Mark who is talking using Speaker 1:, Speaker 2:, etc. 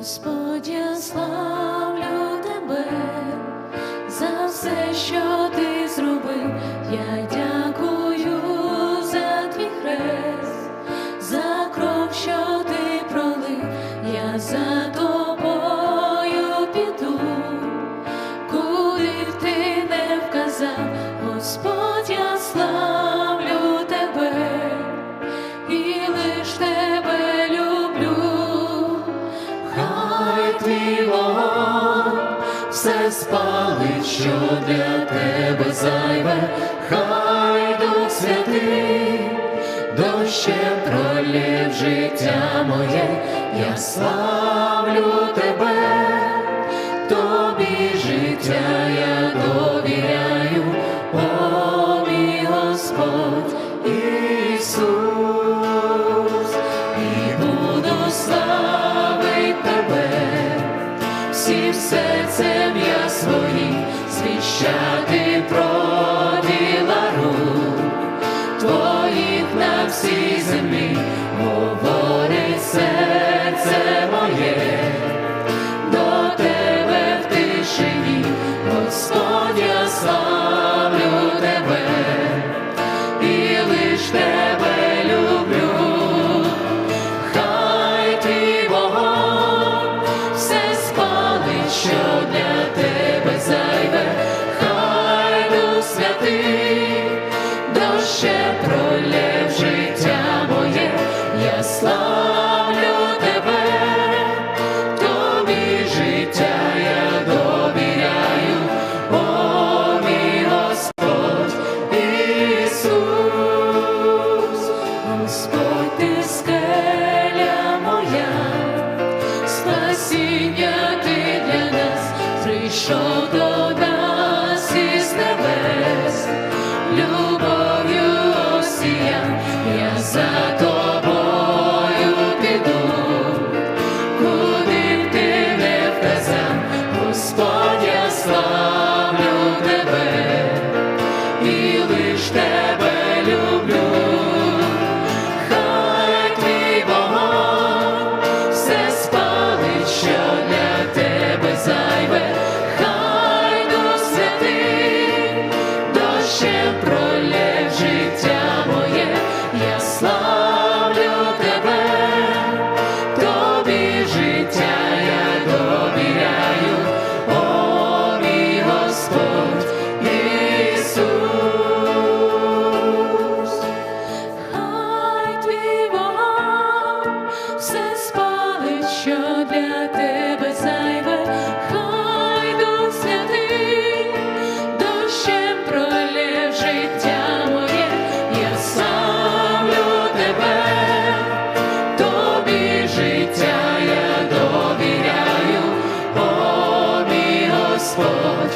Speaker 1: Господь, я твій все спалить, що для тебе зайве, хай Дух Святий дощем пролив життя моє, я славлю тебе, тобі життя я довіряю, о мій Господь Ісус, і буду славить серцем я своїм славлю тебе, тобі життя я довіряю, о Господь Ісус, Господь скеля моя, спасіння ти для нас прийшов ж тебе люблю, хай твій вогонь все спалить, що для тебе зайве, хай дух святий, дощем. Lord.